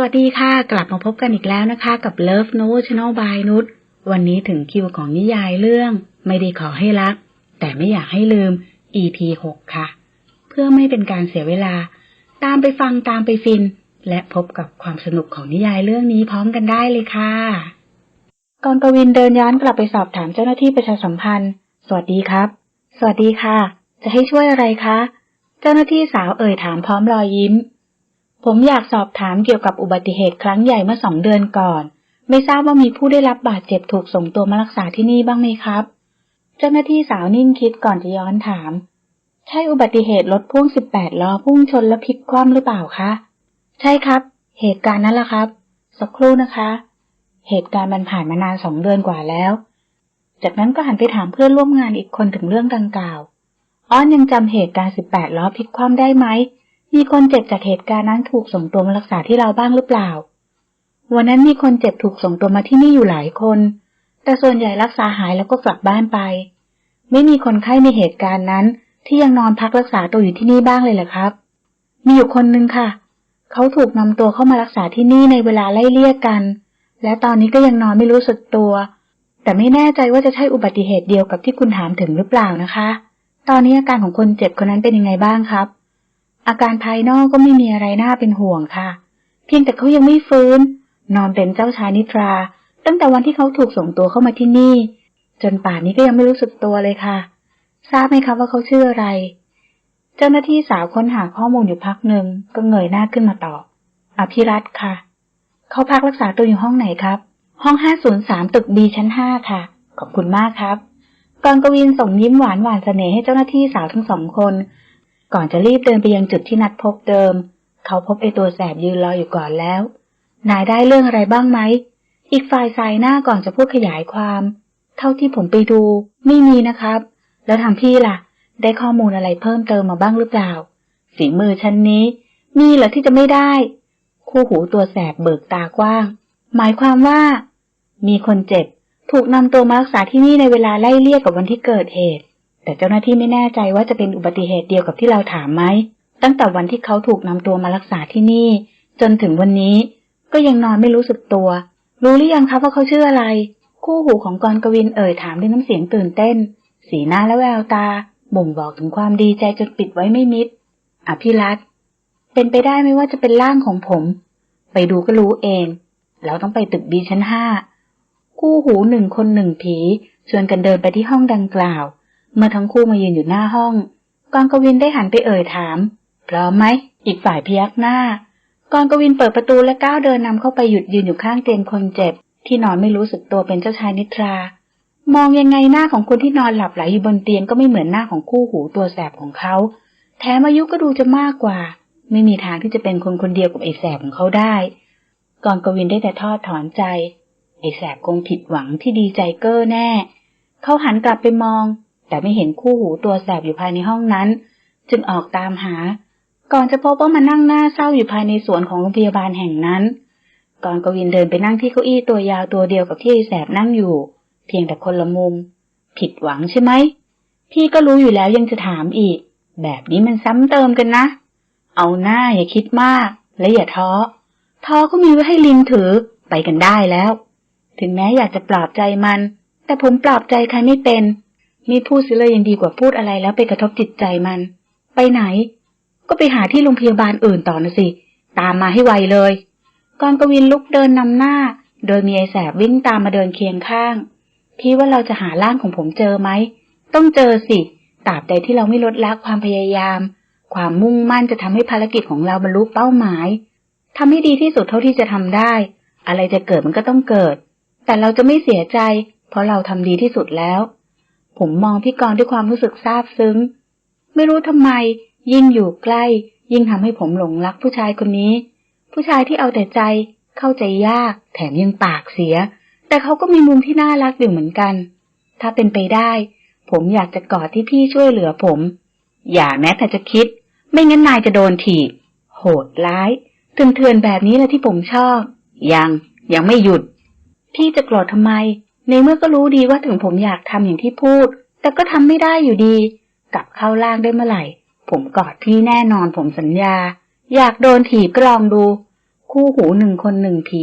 วัสดีค่ะ กลับมาพบกันอีกแล้วนะคะ กับ Love Note Channel by นุชวันนี้ถึงคิวของนิยายเรื่อง ไม่ได้ขอให้รัก แต่ไม่อยากให้ลืม EP 6 ค่ะ เพื่อไม่เป็นการเสียเวลา ตามไปฟังตามไปฟิน และพบกับความสนุกของนิยายเรื่องนี้พร้อมกันได้เลยค่ะกรกวินเดินย้อนกลับไปสอบถามเจ้าหน้าที่ประชาสัมพันธ์ สวัสดีครับ สวัสดีค่ะ จะให้ช่วยอะไรคะ เจ้าหน้าที่สาวเอ่ยถามพร้อมรอยยิ้ม ผมอยากสอบถามเกี่ยวกับอุบัติเหตุครั้งใหญ่เมื่อสองเดือนก่อน ไม่ทราบว่ามีผู้ได้รับบาดเจ็บถูกส่งตัวมารักษาที่นี่บ้างไหมครับ เจ้าหน้าที่สาวนิ่งคิดก่อนจะย้อนถาม ใช่อุบัติเหตุรถพ่วง18ล้อพุ่งชนและพลิกคว่ำหรือเปล่าคะ ใช่ครับ เหตุการณ์นั้นละครับ สักครู่นะคะ เหตุการณ์มันผ่านมานานสองเดือนกว่าแล้ว จากนั้นก็หันไปถามเพื่อนร่วมงานอีกคนถึงเรื่องดังกล่าวอ้อนยังจำเหตุการณ์18ล้อพลิกคว่ำได้ไหม มีคนเจ็บจากเหตุการณ์นั้นถูกส่งตัวมารักษาที่เราบ้างหรือเปล่า วันนั้นมีคนเจ็บถูกส่งตัวมาที่นี่อยู่หลายคน แต่ส่วนใหญ่รักษาหายแล้วก็กลับบ้านไป ไม่มีคนไข้ในเหตุการณ์นั้น ที่ยังนอนพักรักษาตัวอยู่ที่นี่บ้างเลยเหรอครับ มีอยู่คนนึงค่ะ เขาถูกนำตัวเข้ามารักษาที่นี่ในเวลาไล่เลี่ยกัน และตอนนี้ก็ยังนอนไม่รู้สึกตัว แต่ไม่แน่ใจว่าจะใช่อุบัติเหตุเดียวกับที่คุณถามถึงหรือเปล่านะคะ ตอนนี้อาการของคนเจ็บคนนั้นเป็นยังไงบ้างครับ อาการภายนอกก็ไม่มีอะไรน่าเป็นห่วงค่ะ เพียงแต่เขายังไม่ฟื้น นอนเป็นเจ้าชายนิทรา ตั้งแต่วันที่เขาถูกส่งตัวเข้ามาที่นี่ จนป่านนี้ก็ยังไม่รู้สึกตัวเลยค่ะ ทราบไหมคะว่าเขาชื่ออะไร เจ้าหน้าที่สาวค้นหาข้อมูลอยู่พักหนึ่งก็เงยหน้าขึ้นมาตอบอภิรัตค่ะ เขาพักรักษาตัวอยู่ห้องไหนครับ ห้อง 503 ตึก B ชั้น 5 ค่ะ ขอบคุณมากครับกรกวินส่งยิ้มหวานหวานเสน่ห์ให้เจ้าหน้าที่สาวทั้งสองคน ก่อนจะรีบเดินไปยังจุดที่นัดพบเดิม เขาพบไอตัวแสบยืนรออยู่ก่อนแล้ว นายได้เรื่องอะไรบ้างไหม อีกฝ่ายสายหน้าก่อนจะพูดขยายความ เท่าที่ผมไปดู ไม่มีนะครับ แล้วทางพี่ล่ะ ได้ข้อมูลอะไรเพิ่มเติมมาบ้างหรือเปล่า ฝีมือชั้นนี้ มีเหรอที่จะไม่ได้ คู่หูตัวแสบเบิกตากว้าง หมายความว่า มีคนเจ็บ ถูกนำตัวมารักษาที่นี่ในเวลาไล่เลี่ยกับวันที่เกิดเหตุ แต่เจ้าหน้าที่ไม่แน่ใจว่าจะเป็นอุบัติเหตุเดียวกับที่เราถามไหม ตั้งแต่วันที่เขาถูกนำตัวมารักษาที่นี่ จนถึงวันนี้ ก็ยังนอนไม่รู้สึกตัว รู้หรือยังครับว่าเขาชื่ออะไร คู่หูของกรกวินเอ่ยถามด้วยน้ำเสียงตื่นเต้น สีหน้าและแววตา บ่งบอกถึงความดีใจจนปิดไว้ไม่มิด อภิรัตเป็นไปได้ไหมว่าจะเป็นร่างของผม ไปดูก็รู้เอง แล้วต้องไปตึกบีชั้นห้า คู่หูหนึ่งคนหนึ่งผี ชวนกันเดินไปที่ห้องดังกล่าว เมื่อทั้งคู่มายืนอยู่หน้าห้องกรกวินได้หันไปเอ่ยถาม พร้อมไหม อีกฝ่ายพยักหน้ากรกวินเปิดประตูและก้าวเดินนำเข้าไปหยุดยืนอยู่ข้างเตียงคนเจ็บ ที่นอนไม่รู้สึกตัวเป็นเจ้าชายนิทรา มองยังไงหน้าของคนที่นอนหลับไหลอยู่บนเตียงก็ไม่เหมือนหน้าของคู่หูตัวแสบของเขา แถมอายุก็ดูจะมากกว่า ไม่มีทางที่จะเป็นคนคนเดียวกับไอ้แสบของเขาได้กรกวินได้แต่ทอดถอนใจไอ้แสบคงผิดหวังที่ดีใจเก้อแน่ เขาหันกลับไปมอง แต่ไม่เห็นคู่หูตัวแสบอยู่ภายในห้องนั้น จึงออกตามหา ก่อนจะพบว่ามานั่งหน้าเศร้าอยู่ภายในสวนของโรงพยาบาลแห่งนั้นกรกวินเดินไปนั่งที่เก้าอี้ตัวยาวตัวเดียวกับที่แสบนั่งอยู่ เพียงแต่คนละมุม ผิดหวังใช่ไหม พี่ก็รู้อยู่แล้วยังจะถามอีก แบบนี้มันซ้ำเติมกันนะ เอาหน้าอย่าคิดมาก และอย่าท้อ ท้อก็มีไว้ให้ลิงถือ ไปกันได้แล้ว ถึงแม้อยากจะปลอบใจมัน แต่ผมปลอบใจใครไม่เป็น มีพูดสิเลยยังดีกว่าพูดอะไรแล้วไปกระทบจิตใจมัน ไปไหน ก็ไปหาที่โรงพยาบาลอื่นต่อนะสิ ตามมาให้ไวเลยกรกวินลุกเดินนำหน้า โดยมีไอแสบวิ่งตามมาเดินเคียงข้าง พี่ว่าเราจะหาร่างของผมเจอไหม ต้องเจอสิตราบใดที่เราไม่ลดละความพยายาม ความมุ่งมั่นจะทำให้ภารกิจของเราบรรลุเป้าหมายทำให้ดีที่สุดเท่าที่จะทำได้ อะไรจะเกิดมันก็ต้องเกิด แต่เราจะไม่เสียใจ เพราะเราทำดีที่สุดแล้ว ผมมองพี่กรณ์ด้วยความรู้สึกซาบซึ้ง ไม่รู้ทำไม ยิ่งอยู่ใกล้ ยิ่งทำให้ผมหลงรักผู้ชายคนนี้ ผู้ชายที่เอาแต่ใจ เข้าใจยาก แถมยังปากเสีย แต่เขาก็มีมุมที่น่ารักอยู่เหมือนกัน ถ้าเป็นไปได้ ผมอยากจะกอดที่พี่ช่วยเหลือผม อย่าแม้แต่จะคิด ไม่งั้นนายจะโดนถีบโหดร้ายเถื่อนๆแบบนี้แหละที่ผมชอบ ยังยังไม่หยุด พี่จะโกรธทำไม ในเมื่อก็รู้ดีว่าถึงผมอยากทำอย่างที่พูด แต่ก็ทำไม่ได้อยู่ดี กลับเข้าล่างได้เมื่อไหร่ ผมกอดพี่แน่นอนผมสัญญา อยากโดนถีบก็ลองดู คู่หูหนึ่งคนหนึ่งผี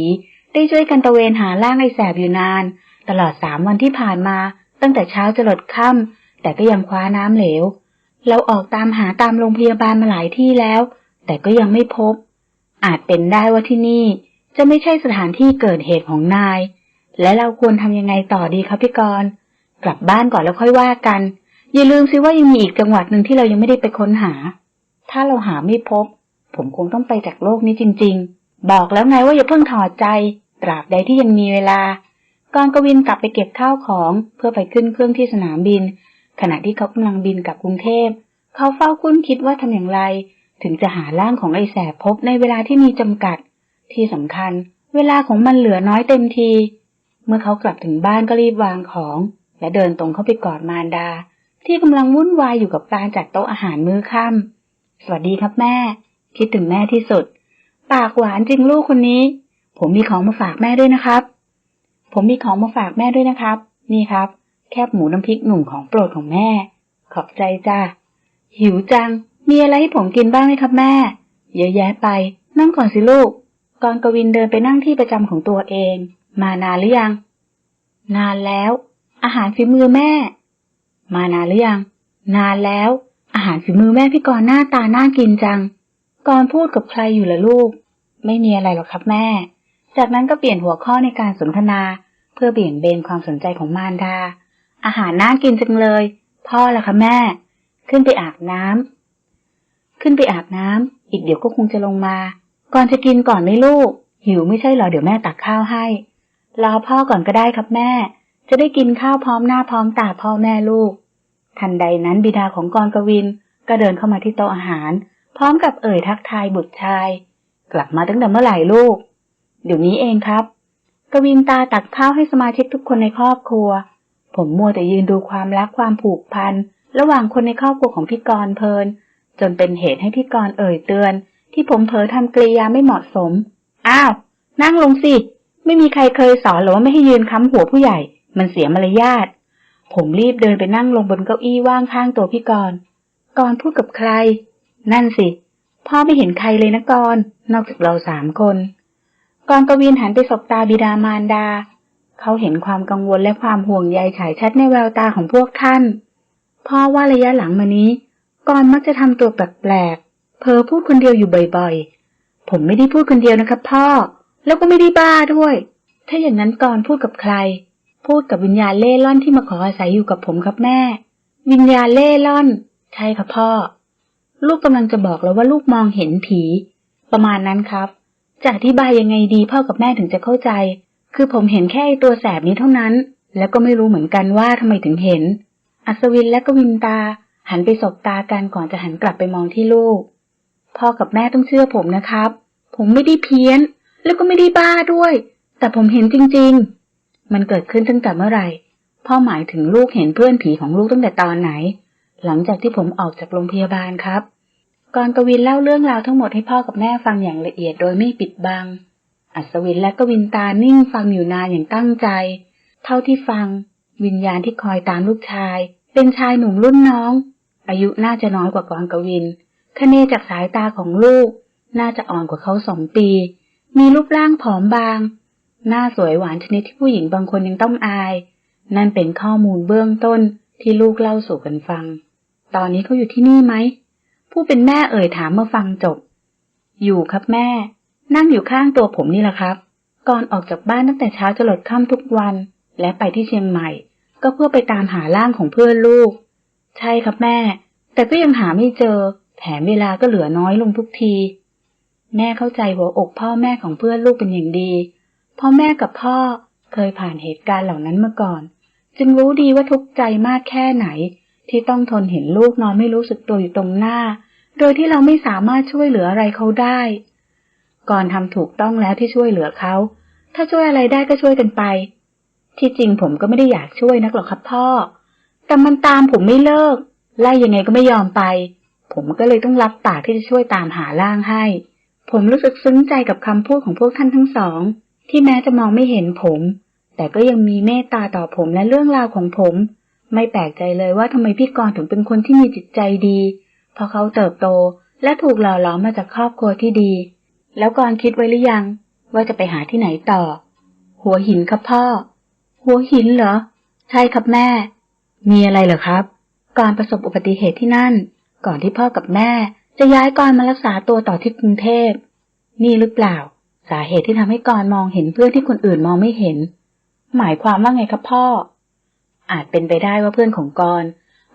ได้ช่วยกันตระเวนหาร่างไอ้แสบอยู่นาน ตลอดสามวันที่ผ่านมา ตั้งแต่เช้าจะหลดค่ำแต่ก็ยังคว้าน้ำเหลว เราออกตามหาตามโรงพยาบาลมาหลายที่แล้ว แต่ก็ยังไม่พบ อาจเป็นได้ว่าที่นี่ จะไม่ใช่สถานที่เกิดเหตุของนาย และเราควรทำยังไงต่อดีครับพี่กรณ์กลับบ้านก่อนแล้วค่อยว่ากัน อย่าลืมสิว่ายังมีอีกจังหวัดหนึ่งที่เรายังไม่ได้ไปค้นหา ถ้าเราหาไม่พบ ผมคงต้องไปจากโลกนี้จริง ๆ บอกแล้วไงว่าอย่าเพิ่งถอดใจ ตราบใดที่ยังมีเวลา กรกวินกลับไปเก็บข้าวของเพื่อไปขึ้นเครื่องที่สนามบิน ขณะที่เขากำลังบินกลับกรุงเทพ เขาเฝ้าคุ้นคิดว่าทำอย่างไร ถึงจะหาร่างของไอ้แสบพบในเวลาที่มีจำกัด ที่สำคัญ เวลาของมันเหลือน้อยเต็มที เมื่อเขากลับถึงบ้านก็รีบวางของ และเดินตรงเข้าไปกอดมารดา ที่กำลังวุ่นวายอยู่กับการจัดโต๊ะอาหารมื้อค่ำสวัสดีครับแม่ คิดถึงแม่ที่สุด ปากหวานจริงลูกคนนี้ ผมมีของมาฝากแม่ด้วยนะครับ ผมมีของมาฝากแม่ด้วยนะครับ นี่ครับ แคบหมูน้ำพริกหนุ่มของโปรดของแม่ ขอบใจจ้าหิวจัง มีอะไรให้ผมกินบ้างไหมครับแม่ เยอะแยะไป นั่งก่อนสิลูกกรกวินเดินไปนั่งที่ประจำของตัวเอง มานานหรือยัง นานแล้ว อาหารฝีมือแม่ มานานหรือยัง นานแล้ว อาหารฝีมือแม่พี่กรณ์หน้าตาน่ากินจัง กรพูดกับใครอยู่ล่ะลูก ไม่มีอะไรหรอกครับแม่ จากนั้นก็เปลี่ยนหัวข้อในการสนทนา เพื่อเบี่ยงเบนความสนใจของมารดา อาหารน่ากินจังเลย พ่อล่ะคะแม่ ขึ้นไปอาบน้ำขึ้นไปอาบน้ำอีกเดี๋ยวก็คงจะลงมา ก่อนจะกินก่อนไหมลูก หิวไม่ใช่หรอเดี๋ยวแม่ตักข้าวให้ รอพ่อก่อนก็ได้ครับแม่ จะได้กินข้าวพร้อมหน้าพร้อมตาพ่อแม่ลูก ทันใดนั้นบิดาของกรกวินก็เดินเข้ามาที่โต๊ะอาหาร พร้อมกับเอ่ยทักทายบุตรชาย กลับมาตั้งแต่เมื่อไหร่ลูก เดี๋ยวนี้เองครับ กวินตาตักข้าวให้สมาชิกทุกคนในครอบครัว ผมมัวแต่ยืนดูความรักความผูกพันระหว่างคนในครอบครัวของพี่กรเพลิน จนเป็นเหตุให้พี่กรเอ่ยเตือน ที่ผมเผลอทำกริยาไม่เหมาะสม อ้าว นั่งลงสิ ไม่มีใครเคยสอนหรือว่าไม่ให้ยืนค้ำหัวผู้ใหญ่ มันเสียมารยาท ผมรีบเดินไปนั่งลงบนเก้าอี้ว่างข้างตัวพี่กรณ์กรพูดกับใคร นั่นสิ พ่อไม่เห็นใครเลยนะกรนอกจากเราสามคน กรกวินหันไปสบตาบิดามารดา เขาเห็นความกังวลและความห่วงใยฉายชัดในแววตาของพวกท่าน พ่อว่าระยะหลังมานี้ กรมักจะทำตัวแปลกๆเพอพูดคนเดียวอยู่บ่อยๆ ผมไม่ได้พูดคนเดียวนะครับพ่อ แล้วก็ไม่ได้บ้าด้วย ถ้าอย่างนั้นกรพูดกับใคร พูดกับวิญญาณเล่ร่อนที่มาขออาศัยอยู่กับผมครับแม่ วิญญาณเล่ร่อน ใช่ครับพ่อ ลูกกำลังจะบอกแล้วว่าลูกมองเห็นผี ประมาณนั้นครับจะอธิบายยังไงดีพ่อกับแม่ถึงจะเข้าใจ คือผมเห็นแค่ไอตัวแสบนี้เท่านั้น แล้วก็ไม่รู้เหมือนกันว่าทำไมถึงเห็น อัศวินและกวินตา หันไปสบตากันก่อนจะหันกลับไปมองที่ลูก พ่อกับแม่ต้องเชื่อผมนะครับ ผมไม่ได้เพี้ยน แล้วก็ไม่ได้บ้าด้วย แต่ผมเห็นจริง ๆ มันเกิดขึ้นตั้งแต่เมื่อไหร่ พ่อหมายถึงลูกเห็นเพื่อนผีของลูกตั้งแต่ตอนไหน หลังจากที่ผมออกจากโรงพยาบาลครับ ก่อนกวินเล่าเรื่องราวทั้งหมดให้พ่อกับแม่ฟังอย่างละเอียดโดยไม่ปิดบัง อัศวินและกวินตานิ่งฟังอยู่นานอย่างตั้งใจ เท่าที่ฟัง วิญญาณที่คอยตามลูกชาย เป็นชายหนุ่มรุ่นน้อง อายุน่าจะน้อยกว่ากรกวินคเนจากสายตาของลูก น่าจะอ่อนกว่าเขาสองปี มีรูปร่างผอมบาง หน้าสวยหวานชนิดที่ผู้หญิงบางคนยังต้องอาย นั่นเป็นข้อมูลเบื้องต้นที่ลูกเล่าสู่กันฟัง ตอนนี้เขาอยู่ที่นี่ไหม ผู้เป็นแม่เอ่ยถามเมื่อฟังจบ อยู่ครับแม่ นั่งอยู่ข้างตัวผมนี่แหละครับ ก่อนออกจากบ้านตั้งแต่เช้าจรดค่ำทุกวัน และไปที่เชียงใหม่ ก็เพื่อไปตามหาร่างของเพื่อนลูก ใช่ครับแม่ แต่ก็ยังหาไม่เจอ แถมเวลาก็เหลือน้อยลงทุกที แม่เข้าใจหัวอกพ่อแม่ของเพื่อนลูกเป็นอย่างดี พ่อแม่กับพ่อเคยผ่านเหตุการณ์เหล่านั้นมาก่อน จึงรู้ดีว่าทุกข์ใจมากแค่ไหน ที่ต้องทนเห็นลูกนอนไม่รู้สึกตัวอยู่ตรงหน้า โดยที่เราไม่สามารถช่วยเหลืออะไรเขาได้ ก่อนทำถูกต้องแล้วที่ช่วยเหลือเขา ถ้าช่วยอะไรได้ก็ช่วยกันไป ที่จริงผมก็ไม่ได้อยากช่วยนักหรอกครับพ่อ แต่มันตามผมไม่เลิก ไล่ยังไงก็ไม่ยอมไป ผมก็เลยต้องรับปากที่จะช่วยตามหาร่างให้ ผมรู้สึกซึ้งใจกับคำพูดของพวกท่านทั้งสอง ที่แม้จะมองไม่เห็นผม แต่ก็ยังมีเมตตาต่อผมและเรื่องราวของผม ไม่แปลกใจเลยว่าทำไมพี่กรณ์ถึงเป็นคนที่มีจิตใจดี เพราะเขาเติบโตและถูกหล่อหลอมมาจากครอบครัวที่ดี แล้วกรคิดไว้หรือยัง ว่าจะไปหาที่ไหนต่อ หัวหินครับพ่อ หัวหินเหรอ ใช่ครับแม่ มีอะไรเหรอครับ ก่อนประสบอุบัติเหตุที่นั่น ก่อนที่พ่อกับแม่ จะย้ายกรมารักษาตัวต่อที่กรุงเทพ นี่หรือเปล่า สาเหตุที่ทำให้กรมองเห็นเพื่อนที่คนอื่นมองไม่เห็น หมายความว่าไงครับพ่อ อาจเป็นไปได้ว่าเพื่อนของกร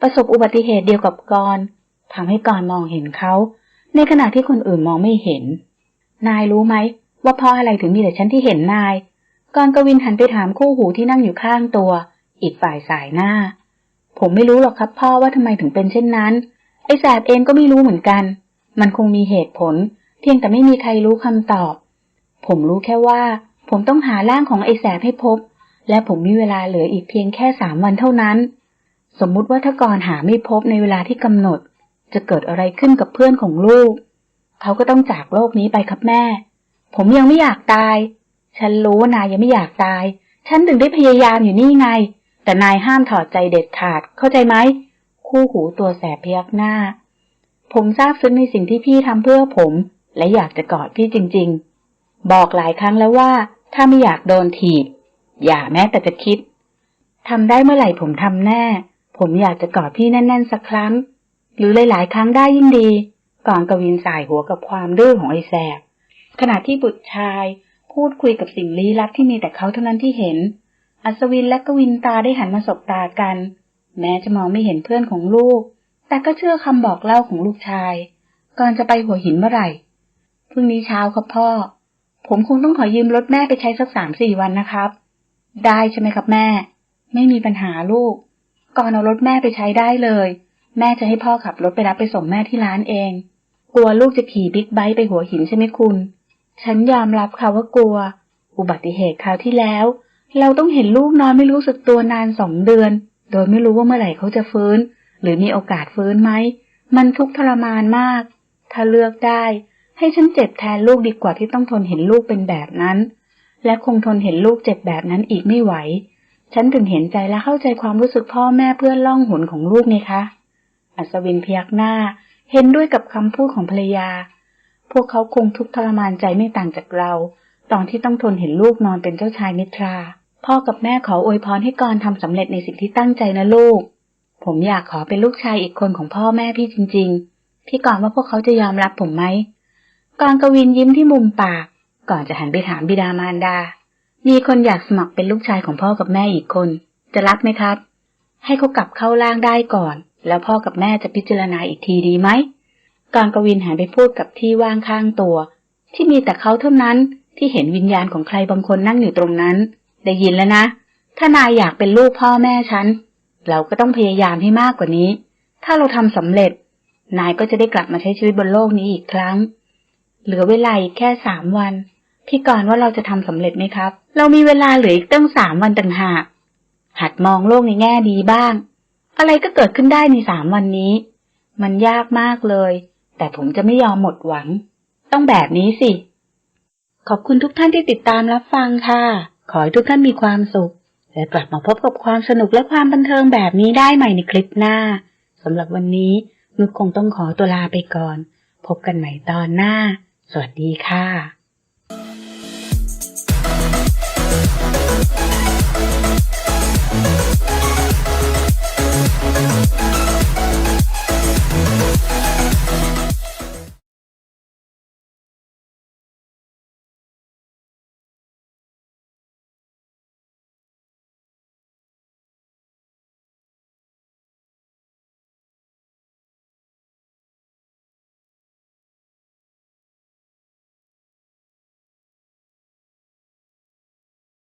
ประสบอุบัติเหตุเดียวกับกรทำให้กรมองเห็นเขา ในขณะที่คนอื่นมองไม่เห็น นายรู้ไหมว่าเพราะอะไรถึงมีแต่ฉันที่เห็นนายกรกวินหันไปถามคู่หูที่นั่งอยู่ข้างตัว อีกฝ่ายสายหน้า ผมไม่รู้หรอกครับพ่อว่าทำไมถึงเป็นเช่นนั้น ไอ้แสบเองก็ไม่รู้เหมือนกัน มันคงมีเหตุผล เพียงแต่ไม่มีใครรู้คำตอบ ผมรู้แค่ว่า ผมต้องหาร่างของไอ้แสบให้พบ และผมมีเวลาเหลืออีกเพียงแค่สามวันเท่านั้น สมมุติว่าถ้ากรหาไม่พบในเวลาที่กำหนด จะเกิดอะไรขึ้นกับเพื่อนของลูก เขาก็ต้องจากโลกนี้ไปครับแม่ ผมยังไม่อยากตาย ฉันรู้ว่านายยังไม่อยากตาย ฉันถึงได้พยายามอยู่นี่ไง แต่นายห้ามถอดใจเด็ดขาดเข้าใจไหม คู่หูตัวแสบพยักหน้า ผมซาบซึ้งในสิ่งที่พี่ทำเพื่อผม และอยากจะกอดพี่จริง ๆ บอกหลายครั้งแล้วว่า ถ้าไม่อยากโดนถีบ อย่าแม้แต่จะคิดทำได้เมื่อไหร่ผมทำแน่ ผมอยากจะกอดพี่แน่น ๆ สักครั้ง หรือหลายๆ ครั้งได้ยิ่งดี ก่อนกวินสายหัวกับความดื้อของไอ้แสบขณะที่บุตรชาย พูดคุยกับสิ่งลี้ลับที่มีแต่เขาเท่านั้นที่เห็น อัศวินและกวินตาได้หันมาสบตากัน แม้จะมองไม่เห็นเพื่อนของลูก แต่ก็เชื่อคำบอกเล่าของลูกชาย ก่อนจะไปหัวหินเมื่อไหร่พรุ่งนี้เช้าครับพ่อ ผมคงต้องขอยืมรถแม่ไปใช้สักสามสี่วันนะครับ ได้ใช่ไหมครับแม่ ไม่มีปัญหาลูก ก่อนเอารถแม่ไปใช้ได้เลย แม่จะให้พ่อขับรถไปรับไปส่งแม่ที่ร้านเอง กลัวลูกจะขี่บิ๊กไบค์ไปหัวหินใช่ไหมคุณ ฉันยอมรับค่ะว่ากลัว อุบัติเหตุคราวที่แล้ว เราต้องเห็นลูกนอนไม่รู้สึกตัวนานสองเดือน โดยไม่รู้ว่าเมื่อไหร่เขาจะฟื้น หรือมีโอกาสฟื้นไหม มันทุกข์ทรมานมาก ถ้าเลือกได้ ให้ฉันเจ็บแทนลูกดีกว่าที่ต้องทนเห็นลูกเป็นแบบนั้น และคงทนเห็นลูกเจ็บแบบนั้นอีกไม่ไหว ฉันถึงเห็นใจและเข้าใจความรู้สึกพ่อแม่เพื่อนล่องหนของลูกไงคะ อัศวินพยักหน้า เห็นด้วยกับคำพูดของภรรยา พวกเขาคงทุกข์ทรมานใจไม่ต่างจากเรา ตอนที่ต้องทนเห็นลูกนอนเป็นเจ้าชายนิทรา พ่อกับแม่ขออวยพรให้กรทำสำเร็จในสิ่งที่ตั้งใจนะลูก ผมอยากขอเป็นลูกชายอีกคนของพ่อแม่พี่จริง ๆ พี่กรว่าพวกเขาจะยอมรับผมไหมกรกวินยิ้มที่มุมปาก ก่อนจะหันไปถามบิดามารดา มีคนอยากสมัครเป็นลูกชายของพ่อกับแม่อีกคน จะรับไหมครับ ให้เขากลับเข้าร่างได้ก่อน แล้วพ่อกับแม่จะพิจารณาอีกทีดีไหมกรกวินหันไปพูดกับที่ว่างข้างตัว ที่มีแต่เขาเท่านั้นที่เห็นวิญญาณของใครบางคนนั่งอยู่ตรงนั้น ได้ยินแล้วนะ ถ้านายอยากเป็นลูกพ่อแม่ฉัน เราก็ต้องพยายามให้มากกว่านี้ ถ้าเราทำสำเร็จ นายก็จะได้กลับมาใช้ชีวิตบนโลกนี้อีกครั้ง เหลือเวลาอีกแค่สามวัน พี่กรณ์ว่าเราจะทำสำเร็จไหมครับ เรามีเวลาเหลืออีกตั้งสามวันต่างหาก หัดมองโลกในแง่ดีบ้าง อะไรก็เกิดขึ้นได้ในสามวันนี้ มันยากมากเลย แต่ผมจะไม่ยอมหมดหวัง ต้องแบบนี้สิ ขอบคุณทุกท่านที่ติดตามรับฟังค่ะ ขอให้ทุกท่านมีความสุข และกลับมาพบกับความสนุกและความบันเทิงแบบนี้ได้ใหม่ในคลิปหน้าสำหรับวันนี้นุชคงต้องขอตัวลาไปก่อน พบกันใหม่ตอนหน้า สวัสดีค่ะ